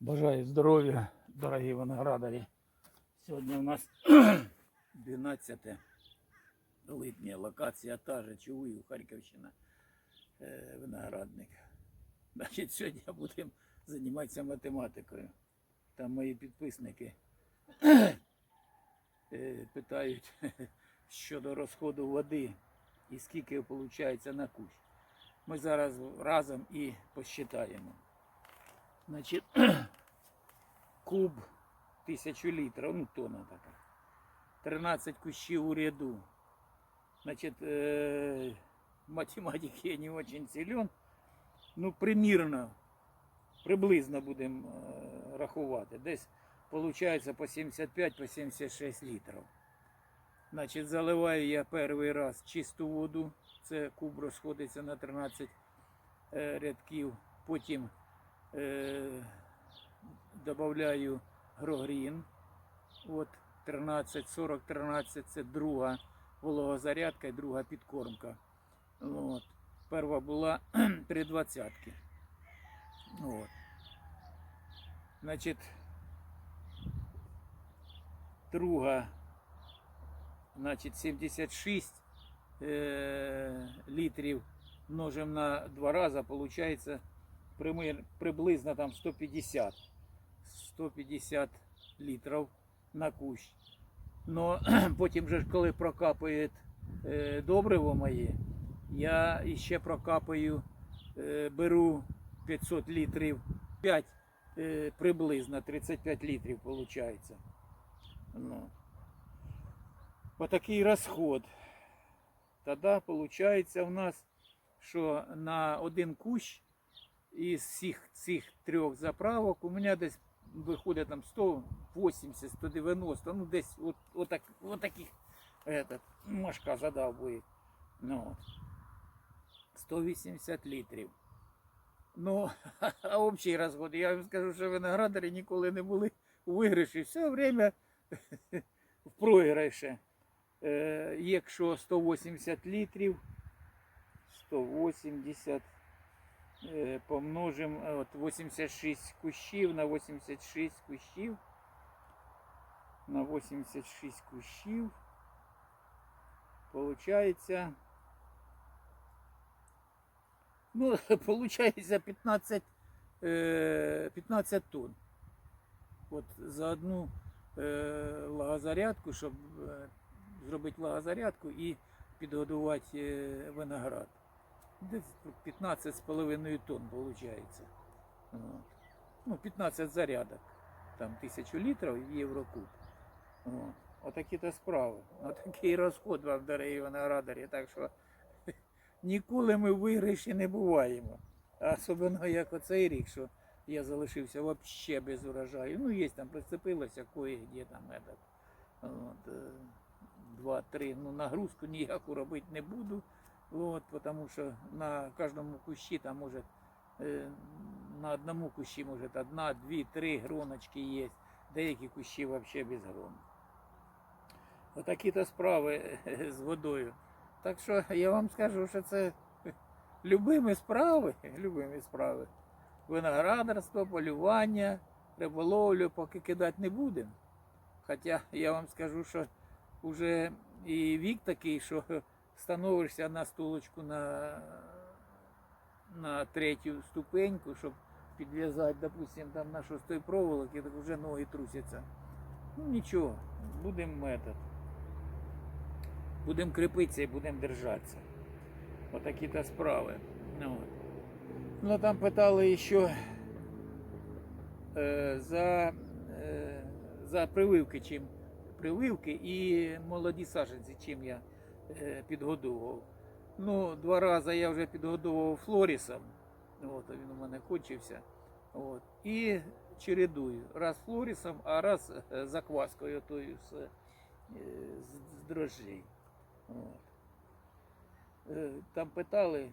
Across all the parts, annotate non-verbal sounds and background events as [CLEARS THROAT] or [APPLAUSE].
Бажаю здоров'я, дорогі виноградарі. Сьогодні у нас [CLEARS THROAT] 12 липня, локація та же Чугуїв, Харківщина, е, виноградник. Значить, сьогодні будемо займатися математикою. Там мої підписники е, питають [LAUGHS] щодо розходу води і скільки виходить на кущ. Ми зараз разом і посчитаємо. Значить, [CLEARS THROAT] куб тисячу літрів, ну тонна така. 13 кущів у ряду. Значить, е, математики я не очень силен. Ну, примірно, приблизно будемо е, рахувати. Десь виходить по 75 по 76 літрів. Значить, заливаю я перший раз чисту воду. Це куб розходиться на 13 е, рядків. Потім е, додаю грогрін. От 13, 40, 13 це друга вологозарядка і друга підкормка. От. Перша була [CLEARS THROAT] три двадцятки. От. Значить, друга, значить, 76 е, літрів множимо на два рази, виходить приблизно там 150. 150 літрів на кущ. Но [CLEARS THROAT] потім же коли прокапає е, добриво моє, я іще прокапаю, е, беру 500 літрів, 5 е, приблизно 35 літрів виходить. Ну. Отакий розход. Тоді виходить у нас, що на один кущ із всіх цих трьох заправок у мене десь виходить там 180, 190, ну десь от, от, так, от таких этот, Машка задав буде. Ну, 180 літрів. Ну, а [LAUGHS] общий розход, я вам скажу, що виноградарі ніколи не були у виграші. Все время [LAUGHS] в програші. Е, якщо 180 літрів, 180 е, помножимо е, от 86 кущів на 86 кущів. На 86 кущів. Получається. Ну, [LAUGHS] получається 15, е, 15 тонн. От за одну е, лагозарядку, щоб е, зробити лагозарядку і підгодувати е, виноград. Десь 15,5 тонн виходить. Ну, 15 зарядок. Там 1000 літрів в Єврокуб. От. Отакі то справи. Отакий розход вам, дорогі виноградарі. Так що [LAUGHS] ніколи ми в виграші не буваємо. Особливо як оцей рік, що я залишився взагалі без урожаю. Ну, є там прицепилося кое-де там е, два-три. Ну, нагрузку ніяку робити не буду. От, тому що на кожному кущі там може е, на одному кущі може одна, дві, три гроночки є. Деякі кущі взагалі без грон. Отакі то справи з водою. Так що я вам скажу, що це любимі справи, любимі справи. Виноградарство, полювання, риболовлю поки кидати не будемо. Хоча я вам скажу, що вже і вік такий, що становишся на стулочку на, на третю ступеньку, щоб підв'язати, допустим, там на шостої проволоки, так вже ноги трусяться. Ну нічого, будемо метод. Будемо кріпитися і будемо держатися. Отакі то справи. Ну, ну там питали ще е, за, е, за прививки, чим прививки і молоді саджанці, чим я підгодовував. Ну, два рази я вже підгодовував флорісом. От, він у мене кончився. От. І чередую. Раз флорісом, а раз е, закваскою тою з, е, з, з дрожжей. Е, Там питали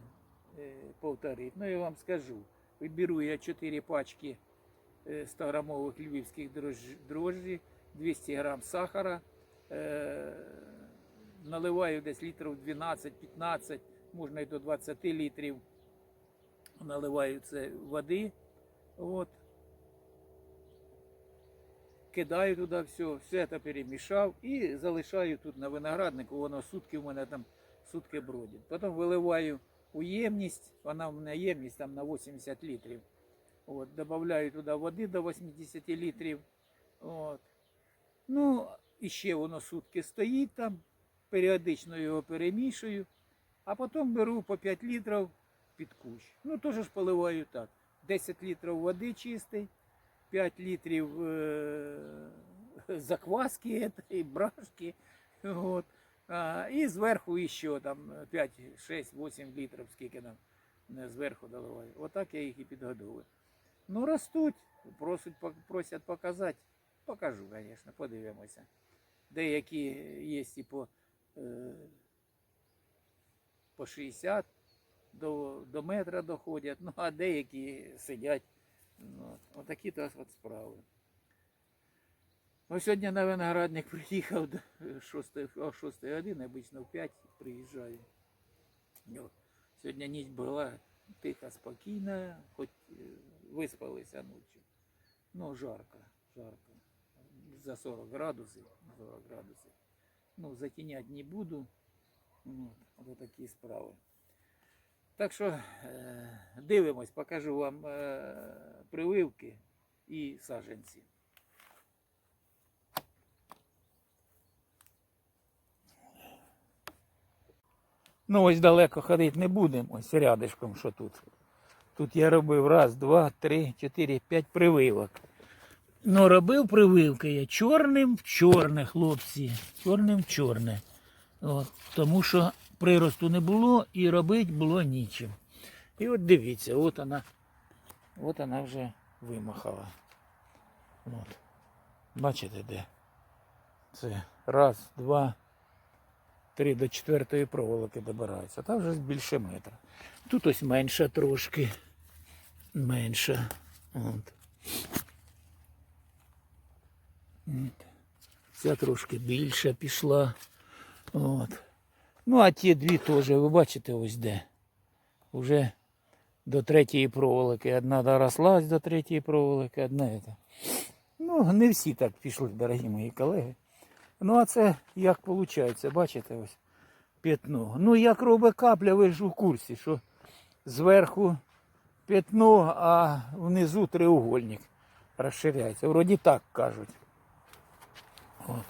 е, повторити. Ну я вам скажу. Беру я 4 пачки е, 100 грамових львівських дрожжі 200 грам сахара. Наливаю десь літрів 12-15, можна і до 20 літрів. Наливаю це води. От. кидаю туди все, все це перемішав і залишаю тут на винограднику, воно сутки в мене там сутки бродить. Потім виливаю у ємність, вона в мене ємність там на 80 літрів. От, добавляю туди води до 80 літрів. От. Ну, і ще воно сутки стоїть там, періодично його перемішую, а потім беру по 5 літрів під кущ. Ну, теж ж поливаю так. 10 літрів води чистий, 5 літрів е- [LAUGHS] закваски [LAUGHS] этой, брашки. От. А, і зверху ще там 5, 6, 8 літрів, скільки там зверху доливаю. Отак я їх і підгодовую. Ну, ростуть, просять, просять показати. Покажу, звісно, подивимося. Деякі є і по, е, по 60 до, до метра доходять, ну а деякі сидять. Ну, отакі то от справи. Ось сьогодні на виноградник приїхав до 6, о 6 години, обично в 5 приїжджаю. Ну, Сьогодні ніч була тиха, спокійна, хоч е, виспалися ночі. Ну, жарко, жарко. За 40 градусів, 40 градусів. Ну, затінять не буду. От, от такі справи. Так що е, дивимось, покажу вам е, прививки і саджанці. Ну, ось далеко ходити не будемо, ось рядишком, що тут. Тут я робив раз, два, три, чотири, п'ять прививок. Ну, робив прививки я чорним в чорне, хлопці. Чорним в чорне. От, тому що приросту не було і робити було нічим. І от дивіться, от вона, от вона вже вимахала. От. Бачите де? Це раз, два, три до четвертої проволоки добираються. Там вже більше метра. Тут ось менша трошки. Менша. От. Ця трошки більша пішла. От. Ну, а ті дві теж, ви бачите, ось де. Уже до третьої проволоки. Одна дорослась до третьої проволоки, одна ета. Ну, не всі так пішли, дорогі мої колеги. Ну, а це як виходить, бачите, ось п'ятно. Ну, як робить капля, ви ж у курсі, що зверху п'ятно, а внизу треугольник розширяється. Вроді так кажуть. От.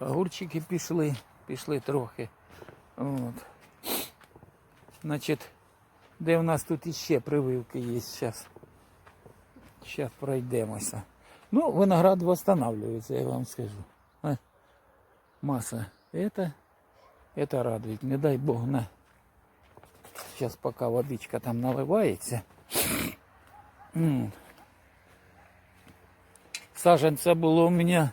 Огурчики пішли, пішли трохи. От. Значить, де в нас тут іще прививки є зараз. Зараз пройдемося. Ну, виноград восстанавливается, я вам скажу. А? Масса. Это, это радует. Не дай бог на. Сейчас пока водичка там наливается. М. Саженца было у меня.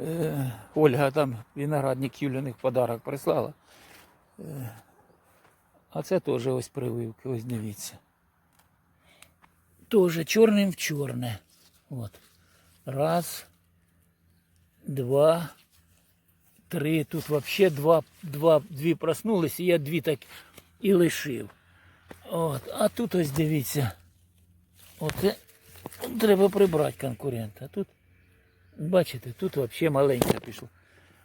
Е, Ольга там виноградник Юліних подарок прислала. Е, А це теж ось прививки, ось дивіться. Тоже чорним в чорне. От. Раз, два, три. Тут вообще два, два, дві проснулись, і я дві так і лишив. От. А тут ось дивіться. Оце треба прибрати конкурента. Тут Бачите, тут взагалі маленька пішла.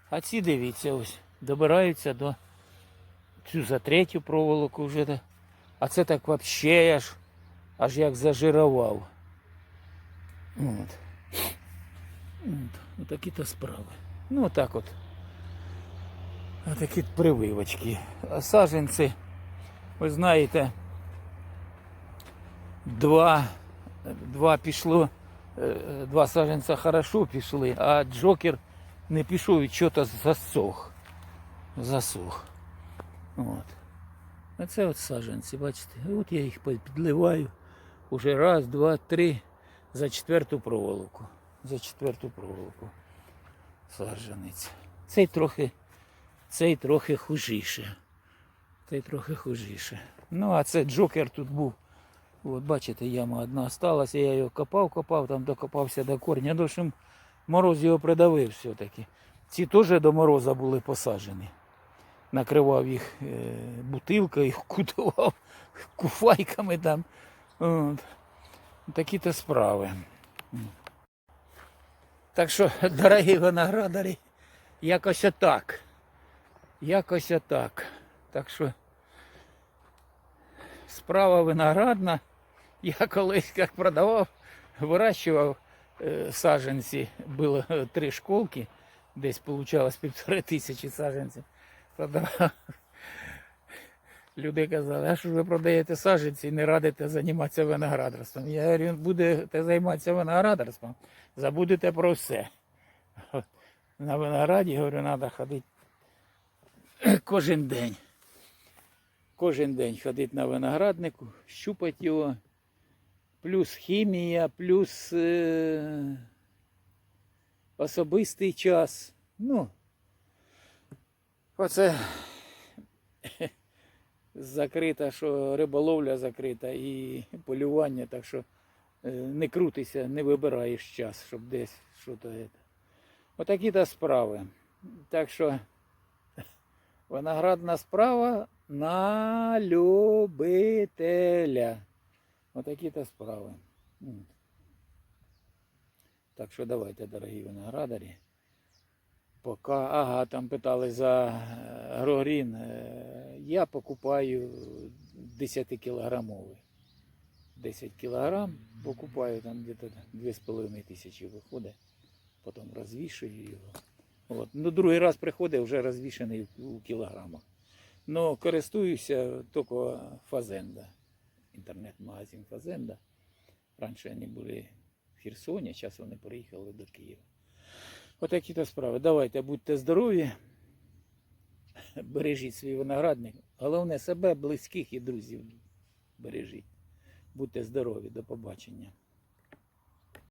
А ці дивіться ось, добираються до цю за третю проволоку вже. А це так взагалі аж, аж як зажирував. От. От, такі то справи. Ну отак от. Отакі прививочки. А саженці, ви знаєте, два, два пішло. Е, два саженця хорошо пішли, а Джокер не пішов і що-то засох. Засох. От. А це от саженці, бачите? От я їх підливаю. Уже раз, два, три за четверту проволоку. За четверту проволоку. Саджанець. Цей трохи, цей трохи хужіше. Цей трохи хужіше. Ну, а це Джокер тут був. От бачите, яма одна осталась, я його копав, копав, там докопався до корня. В общем, мороз його придавив все-таки. Ці теж до мороза були посаджені. Накривав їх е, бутилкою, [LAUGHS] кутував куфайками там. От. Такі то справи. Так що, [LAUGHS] дорогі виноградарі, якось отак. Якось отак. Так що справа виноградна. Я колись як продавав, вирощував е, саджанці, було е, три школки, десь получалось півтори тисячі саджанців. Продавав. Люди казали, а що ви продаєте саджанці і не радите займатися виноградарством? Я говорю, будете займатися виноградарством, забудете про все. На винограді, говорю, треба ходити кожен день. Кожен день ходити на винограднику, щупати його, плюс хімія, плюс е- особистий час. Ну, оце [LAUGHS] закрита, що риболовля закрита і полювання, так що е, не крутися, не вибираєш час, щоб десь що то. Отакі то справи. Так що виноградна справа на любителя. Отакі то справи. Так що давайте, дорогі виноградарі. Пока, ага, там питали за е, грогрін. Е, Я покупаю 10 кілограмовий. 10 кілограм покупаю, там где-то 2,5 тисячі виходить. Потім розвішую його. От. Ну, другий раз приходить вже розвішений у кілограмах. Ну, користуюся тільки Фазенда. Інтернет-магазин Фазенда. Раніше вони були в Херсоні, зараз вони переїхали до Києва. Отакі то справи. Давайте, будьте здорові. Бережіть свій виноградник. Головне себе, близьких і друзів бережіть. Будьте здорові, до побачення.